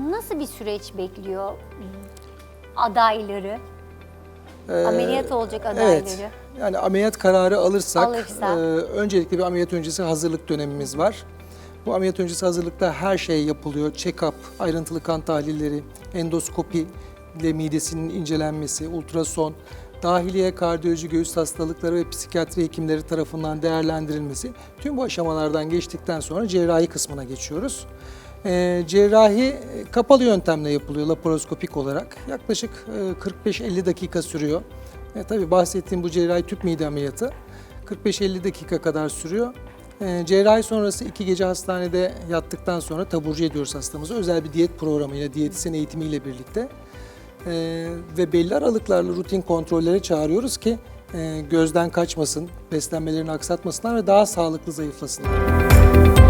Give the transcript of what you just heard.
Nasıl bir süreç bekliyor adayları? Ee, Ameliyat olacak adayları. Evet. Yani ameliyat kararı alırsak, Alırsa. e, öncelikle bir ameliyat öncesi hazırlık dönemimiz var. Bu ameliyat öncesi hazırlıkta her şey yapılıyor. Check-up, ayrıntılı kan tahlilleri, endoskopi ile midesinin incelenmesi, ultrason, dahiliye, kardiyoloji, göğüs hastalıkları ve psikiyatri hekimleri tarafından değerlendirilmesi. Tüm bu aşamalardan geçtikten sonra cerrahi kısmına geçiyoruz. Ee, cerrahi e, kapalı yöntemle yapılıyor laparoskopik olarak. Yaklaşık e, 45-50 dakika sürüyor. E, tabii bahsettiğim bu cerrahi tüp mide ameliyatı 45-50 dakika kadar sürüyor. E, cerrahi sonrası iki gece hastanede yattıktan sonra taburcu ediyoruz hastamızı. Özel bir diyet programıyla, diyetisyen eğitimiyle birlikte. E, ve belli aralıklarla rutin kontrollere çağırıyoruz ki e, gözden kaçmasın, beslenmelerini aksatmasınlar ve daha sağlıklı zayıflasınlar.